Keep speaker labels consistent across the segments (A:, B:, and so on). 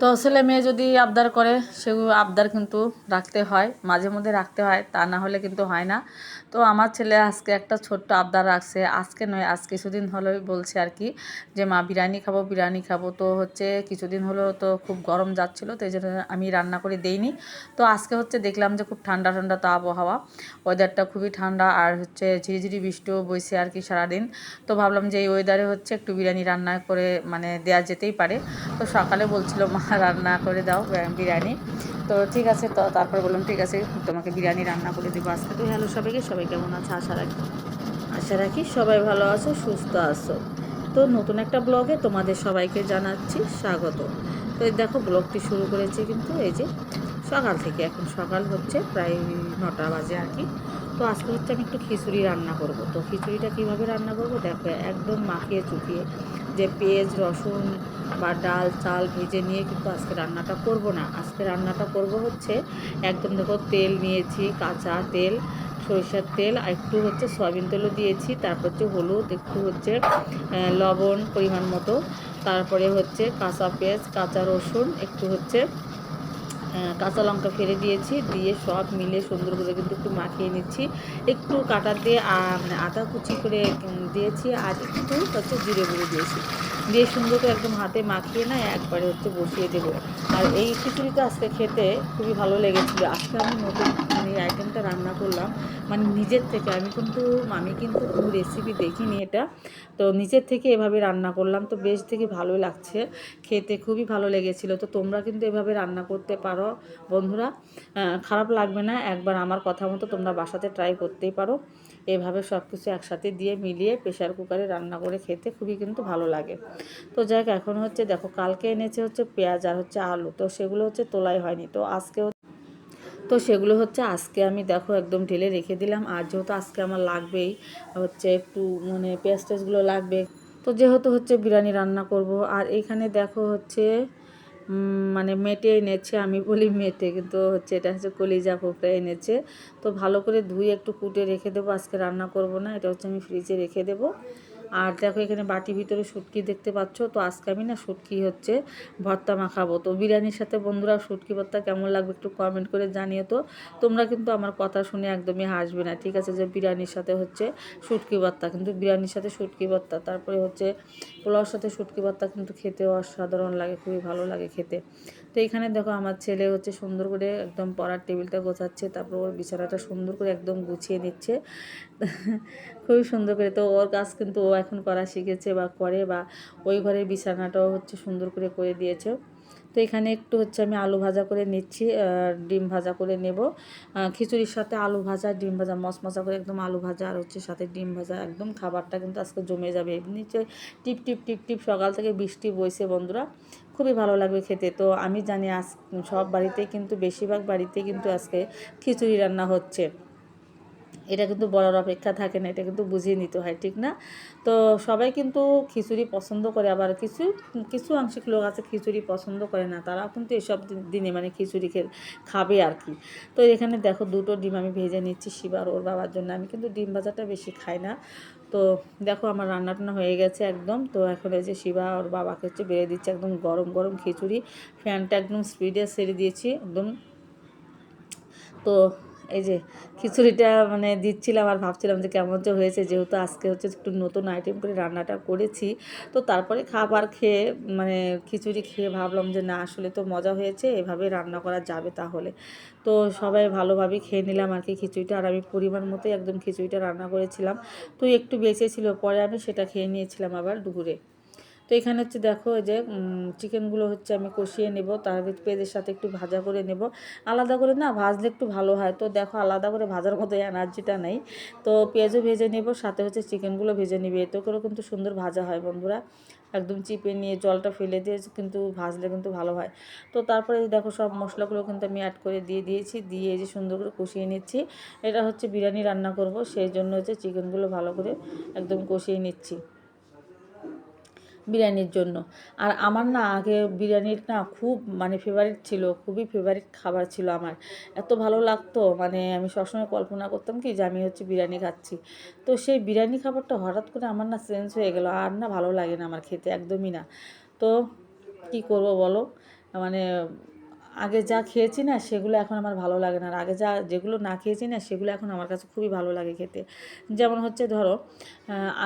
A: তো ছেলে মেয়ে যদি আবদার করে সেগুলো আবদার কিন্তু রাখতে হয়, মাঝে মধ্যে রাখতে হয়, তা না হলে কিন্তু হয় না। তো আমার ছেলে আজকে একটা ছোট্ট আবদার রাখছে, আজকে নয়, আজ কিছুদিন হলোই বলছে আর কি যে, মা, বিরিয়ানি খাব বিরিয়ানি খাব। তো হচ্ছে কিছুদিন হলো তো খুব গরম যাচ্ছিল, তো এই জন্য আমি রান্না করে দেইনি। তো আজকে হচ্ছে দেখলাম যে, খুব ঠান্ডা ঠান্ডা তো আবহাওয়া ওয়েদারটা খুবই ঠান্ডা আর হচ্ছে ঝিরিঝিরি বৃষ্টিও বইছে আর কি সারাদিন। তো ভাবলাম যে, এই ওয়েদারে হচ্ছে একটু বিরিয়ানি রান্না করে মানে দেওয়া যেতেই পারে। তো সকালে বলছিল, মা রান্না করে দাও বিরিয়ানি। তো ঠিক আছে, তো তারপর বললাম, ঠিক আছে, তোমাকে বিরিয়ানি রান্না করে দেবো আজকে। তো হ্যালো সবাইকে, সবাই কেমন আছে? আশা রাখি আশা রাখি সবাই ভালো আছো, সুস্থ আছো। তো নতুন একটা ব্লগে তোমাদের সবাইকে জানাচ্ছি স্বাগত। তো এই দেখো, ব্লগটি শুরু করেছি কিন্তু এই যে সকাল থেকে, এখন সকাল হচ্ছে প্রায় নটা বাজে আর কি। তো আজকে হচ্ছে আমি একটু খিচুড়ি রান্না করব। তো খিচুড়িটা কীভাবে রান্না করব? দেখো, একদম মাখিয়ে চুকিয়ে যে পেঁয়াজ, রসুন বা ডাল, চাল ভেজে নিয়ে কিন্তু আজকে রান্নাটা করব না। আজকে রান্নাটা করব হচ্ছে একদম দেখো তেল নিয়েছি, কাঁচা তেল, সরিষার তেল আর একটু হচ্ছে সয়াবিন তেলও দিয়েছি, তারপর হচ্ছে হলুদ, একটু হচ্ছে লবণ পরিমাণ মতো, তারপরে হচ্ছে কাঁচা পেঁয়াজ, কাঁচা রসুন, একটু হচ্ছে কাঁচা লঙ্কা ফেলে দিয়েছি, দিয়ে সব মিলে সুন্দর করে কিন্তু একটু মাখিয়ে নিচ্ছি। একটু কাটা দিয়ে মানে আদা কুচি করে দিয়েছি আর একটু হচ্ছে জিরে গুঁড়ো দিয়েছি। দিয়ে সুন্দর করে একদম হাতে মাখিয়ে না একবারে হচ্ছে বসিয়ে দেবো। আর এই খিচুড়িটা আজকে খেতে খুবই ভালো লেগেছিলো। আজকে আমি নতুন মানে আইটেমটা রান্না করলাম। মানে নিজের থেকে, আমি কিন্তু আমি কিন্তু কোনো রেসিপি দেখিনি এটা। তো নিজের থেকে এভাবে রান্না করলাম। তো বেশ থেকে ভালো লাগছে। খেতে খুবই ভালো লেগেছিলো। তো তোমরা কিন্তু এভাবে রান্না করতে পারো বন্ধুরা। খারাপ লাগবে না। একবার আমার কথা মতো তোমরা বাসাতে ট্রাই করতেই পারো। এভাবে সব কিছু একসাথে দিয়ে মিলিয়ে প্রেশার কুকারে রান্না করে খেতে খুবই কিন্তু ভালো লাগে। তো যাই এখন হচ্ছে দেখো, কালকে এনেছে হচ্ছে পেঁয়াজ আর হচ্ছে আলু। তো সেগুলো হচ্ছে তোলাই হয়নি। তো আজকে তো সেগুলো হচ্ছে আজকে আমি দেখো একদম ঢেলে রেখে দিলাম। আর যেহেতু আজকে আমার লাগবেই, হচ্ছে একটু মানে পেঁয়াজ টেস্টগুলো লাগবে। তো যেহেতু হচ্ছে বিরিয়ানি রান্না করব, আর এখানে দেখো হচ্ছে মানে মেটে এনেছে, আমি বলি মেটে, কিন্তু হচ্ছে এটা হচ্ছে কলিজা ফোপড়া এনেছে। তো ভালো করে ধুয়ে একটু কুটে রেখে দেবো, আজকে রান্না করব না, এটা হচ্ছে আমি ফ্রিজে রেখে দেবো। আর দেখো এখানে বাটি ভিতরে শুটকি দেখতে পাচ্ছ। তো আজকে আমি না শুটকি হচ্ছে ভর্তা মাখাবো। তো বিরিয়ানির সাথে বন্ধুরা শুটকি ভর্তা কেমন লাগবে একটু কমেন্ট করে জানিয়ে তো। তোমরা কিন্তু আমার কথা শুনে একদমই হাসবে না। ঠিক আছে, যে বিরিয়ানির সাথে হচ্ছে শুটকি ভর্তা। কিন্তু বিরিয়ানির সাথে শুটকি ভর্তা, তারপরে হচ্ছে পোলাওর সাথে শুটকি ভর্তা কিন্তু খেতেও অসাধারণ লাগে, খুবই ভালো লাগে খেতে। তো এখানে দেখো আমার ছেলে হচ্ছে সুন্দর করে একদম পড়ার টেবিলটা গোছাচ্ছে, তারপর ওর বিছানাটা সুন্দর করে একদম গুছিয়ে নিচ্ছে। খুবই সুন্দর করে তো ওর কাজ কিন্তু ও এখন করা শিখেছে বা করে বা ওই ঘরের বিছানাটাও হচ্ছে সুন্দর করে করে দিয়েছে। তো এখানে একটু হচ্ছে আমি আলু ভাজা করে নিচ্ছি ডিম ভাজা করে নেব। খিচুড়ির সাথে আলু ভাজা, ডিম ভাজা, মশমশা করে একদম আলু ভাজা আর হচ্ছে সাথে ডিম ভাজা। একদম খাবারটা কিন্তু আজকে জমে যাবে। নিচে টিপ টিপ টিপ টিপ সকাল থেকে বৃষ্টি বইছে বন্ধুরা। খুবই ভালো লাগবে খেতে। তো আমি জানি আজ সব বাড়িতে কিন্তু, বেশিরভাগ বাড়িতে কিন্তু আজকে খিচুড়ি রান্না হচ্ছে। এটা কিন্তু বলার অপেক্ষা থাকে না, এটা কিন্তু বুঝিয়ে নিতে হয়, ঠিক না? তো সবাই কিন্তু খিচুড়ি পছন্দ করে, আবার কিছু কিছু আংশিক লোক আছে খিচুড়ি পছন্দ করে না, তারাও কিন্তু এসব দিনে মানে খিচুড়ি খাবে আর কি। তো এখানে দেখো দুটো ডিম আমি ভেজে নিচ্ছি শিবার ওর বাবার জন্য, আমি কিন্তু ডিম ভাজাটা বেশি খাই না। তো দেখো আমার রান্না টান্না হয়ে গেছে একদম, তো এখন এই যে শিবা ওর বাবাকে হচ্ছে বেড়ে দিচ্ছে একদম গরম গরম খিচুড়ি, ফ্যানটা একদম স্পিডে সেরে দিয়েছি, একদম। তো এই যে খিচুড়িটা মানে দিচ্ছিলাম আর ভাবছিলাম যে কেমন যে হয়েছে, যেহেতু আজকে হচ্ছে একটু নতুন আইটেম করে রান্নাটা করেছি, তো তারপরে খাবার খেয়ে মানে খিচুড়ি খেয়ে ভাবলাম যে না, আসলে তো মজা হয়েছে, এভাবে রান্না করা যাবে তাহলে। তো সবাই ভালোভাবে খেয়ে নিলাম আর কি খিচুড়িটা, আর আমি পরিমাণ মতোই একদম খিচুড়িটা রান্না করেছিলাম। তো একটু বেঁচে ছিল, পরে আমি সেটা খেয়ে নিয়েছিলাম আবার দুপুরে। তো এখানে হচ্ছে দেখো যে চিকেনগুলো হচ্ছে আমি কষিয়ে নেব, তার পেঁয়াজের সাথে একটু ভাজা করে নেব। আলাদা করে না ভাজলে একটু ভালো হয়। তো দেখো আলাদা করে ভাজার মতো এনার্জিটা নেই। তো পেঁয়াজও ভেজে নেব, সাথে হচ্ছে চিকেনগুলো ভেজে নেবে। এতে করেও কিন্তু সুন্দর ভাজা হয় বন্ধুরা। একদম চিপে নিয়ে জলটা ফেলে দিয়ে কিন্তু ভাজলে কিন্তু ভালো হয়। তো তারপরে দেখো সব মশলাগুলো কিন্তু আমি অ্যাড করে দিয়ে দিয়েছি, দিয়ে যে সুন্দর করে কষিয়ে নিচ্ছি। এটা হচ্ছে বিরিয়ানি রান্না করব, সেই জন্য হচ্ছে চিকেনগুলো ভালো করে একদম কষিয়ে নিচ্ছি। বিরিয়ানির জন্য। আর আমার না আগে বিরিয়ানির না খুব মানে ফেভারিট ছিল, খুবই ফেভারিট খাবার ছিল আমার। এত ভালো লাগতো মানে আমি সবসময় কল্পনা করতাম কি যে আমি হচ্ছে বিরিয়ানি খাচ্ছি। তো সেই বিরিয়ানি খাবারটা হঠাৎ করে আমার না চেঞ্জ হয়ে গেল, আর না ভালো লাগে না আমার খেতে, একদমই না। তো কি করব বলো? মানে আগে যা খেয়েছি না, সেগুলো এখন আমার ভালো লাগে না। আর আগে যা, যেগুলো না খেয়েছি না, সেগুলো এখন আমার কাছে খুবই ভালো লাগে খেতে। যেমন হচ্ছে ধরো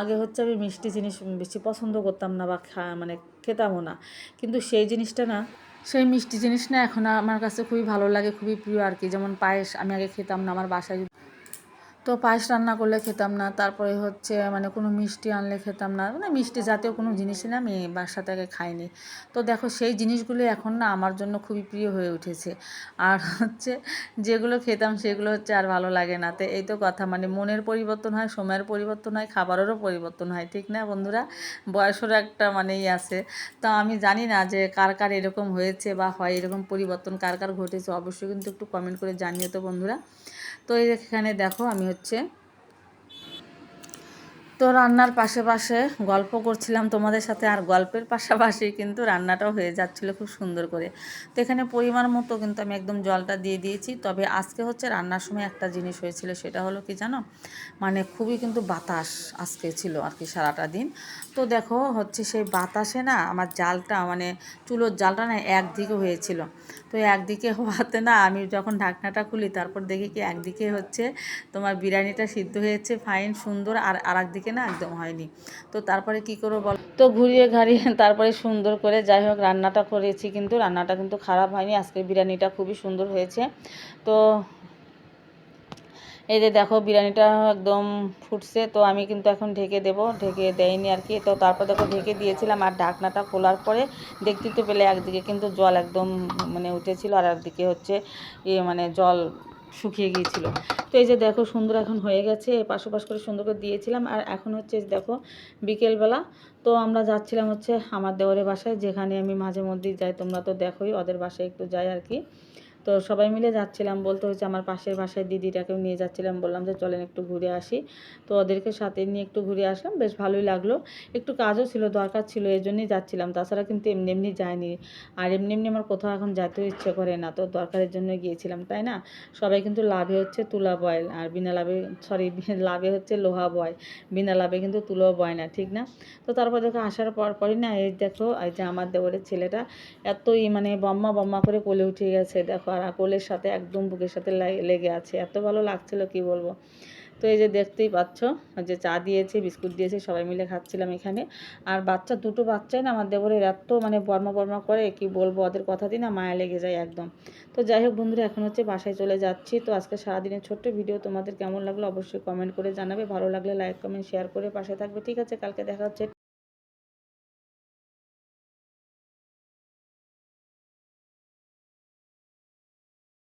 A: আগে হচ্ছে আমি মিষ্টি জিনিস বেশি পছন্দ করতাম না বা খা মানে খেতামও না। কিন্তু সেই জিনিসটা না, সেই মিষ্টি জিনিস না এখন আমার কাছে খুবই ভালো লাগে, খুবই প্রিয় আর কি। যেমন পায়েস আমি আগে খেতাম না, আমার বাসায় তো পায়েস রান্না করলে খেতাম না, তারপরে হচ্ছে মানে কোনো মিষ্টি আনলে খেতাম না মানে মিষ্টি জাতীয় কোনো জিনিসই না, আমি বাসা থেকে খাইনি। তো দেখো সেই জিনিসগুলো এখন না আমার জন্য খুবই প্রিয় হয়ে উঠেছে। আর হচ্ছে যেগুলো খেতাম সেগুলো হচ্ছে আর ভালো লাগে না। তো এই তো কথা মানে মনের পরিবর্তন হয়, সময়ের পরিবর্তন হয়, খাবারেরও পরিবর্তন হয়, ঠিক না বন্ধুরা? বয়সেরও একটা মানেই আছে। তো আমি জানি না যে কার কার এরকম হয়েছে বা হয় এরকম পরিবর্তন, কার কার ঘটেছে, অবশ্যই কিন্তু একটু কমেন্ট করে জানিও তো বন্ধুরা। তো এখানে দেখো আমি হচ্ছে তো রান্নার পাশে পাশে গল্প করছিলাম তোমাদের সাথে, আর গল্পের পাশাপাশি কিন্তু রান্নাটাও হয়ে যাচ্ছিল খুব সুন্দর করে। তো এখানে পরিমাণ মতো কিন্তু আমি একদম জলটা দিয়ে দিয়েছি। তবে আজকে হচ্ছে রান্নার সময় একটা জিনিস হয়েছিল, সেটা হলো কি জানো? মানে খুবই কিন্তু বাতাস আজকে ছিল আর কি সারাটা দিন। তো দেখো হচ্ছে সেই বাতাসে না আমার জালটা মানে চুলোর জালটা না একদিকে হয়েছিল। তো একদিকে হওয়াতে না আমি যখন ঢাকনাটা খুলি, তারপর দেখি কি একদিকে হচ্ছে তোমার বিরিয়ানিটা সিদ্ধ হয়েছে, ফাইন, সুন্দর, আর আর একদিকে না, একদম হয়নি। তো তারপরে কি করব বল? তো ঘুরিয়ে ঘাড়িয়ে তারপরে সুন্দর করে যাই হোক রান্নাটা করেছি কিন্তু, রান্নাটা কিন্তু খারাপ হয়নি। আজকে বিরিয়ানিটা খুবই সুন্দর হয়েছে। তো এই যে দেখো বিরিয়ানিটা একদম ফুটছে, তো আমি কিন্তু এখন ঢেকে দেব। ঢেকে দেয়নি আর কি। তো তারপর দেখো ঢেকে দিয়েছিলাম আর ঢাকনাটা খোলার পরে দেখতে তো পেলে একদিকে কিন্তু জল একদম মানে উঠেছিল আর একদিকে হচ্ছে ইয়ে মানে জল শুকিয়ে গিয়েছিল। তো এই যে দেখো সুন্দর এখন হয়ে গেছে, পাশোপাশ করে সুন্দর করে দিয়েছিলাম। আর এখন হচ্ছে দেখো বিকেলবেলা, তো আমরা যাচ্ছিলাম হচ্ছে আমার দেওয়ারের বাসায়, যেখানে আমি মাঝে মধ্যেই যাই, তোমরা তো দেখোই, ওদের বাসায় একটু যাই আর কি। তো সবাই মিলে যাচ্ছিলাম। বলতে হচ্ছে আমার পাশের বাসায় দিদিটাকেও নিয়ে যাচ্ছিলাম। বললাম যে, চলেন একটু ঘুরে আসি। তো ওদেরকে সাথে নিয়ে একটু ঘুরে আসলাম। বেশ ভালোই লাগল। একটু কাজও ছিল, দরকার ছিল এই জন্যই যাচ্ছিলাম। তাছাড়া কিন্তু এমনি এমনি যায়নি আর এমনি এমনি আমার কোথাও এখন যেতেও ইচ্ছে করে না। তো দরকারের জন্য গিয়েছিলাম, তাই না? সবাই কিন্তু লাভে হচ্ছে তুলা বয়। আর বিনা লাভে সরি লাভে হচ্ছে লোহা বয়। বিনা লাভে কিন্তু তুলো বয় না, ঠিক না? তো তারপর দেখো, আসার পর পরই না, এই দেখো, এই যে আমার দেওয়ারের ছেলেটা এতই মানে বম্মা বম্মা করে কোলে উঠে গেছে। দেখো আর কোলের সাথে একদম বুকের সাথে লেগে আছে। এত ভালো লাগছিল, কি বলব? তো এই যে দেখতেই পাচ্ছ যে চা দিয়েছে, বিস্কুট দিয়েছে, সবাই মিলে খাচ্ছিলাম এখানে। আর বাচ্চা, দুটো বাচ্চাই না আমার দেবরের এত মানে বর্মা বর্মা করে, কি বলব, ওদের কথা দিয়ে না মায়া লেগে যায় একদম। তো যাই হোক বন্ধুরা, এখন হচ্ছে বাসায় চলে যাচ্ছি। তো আজকে সারাদিনের ছোট্ট ভিডিও, তোমাদের কেমন লাগল অবশ্যই কমেন্ট করে জানাবে। ভালো লাগলে লাইক, কমেন্ট, শেয়ার করে পাশে থাকবে। ঠিক আছে, কালকে দেখা হচ্ছে।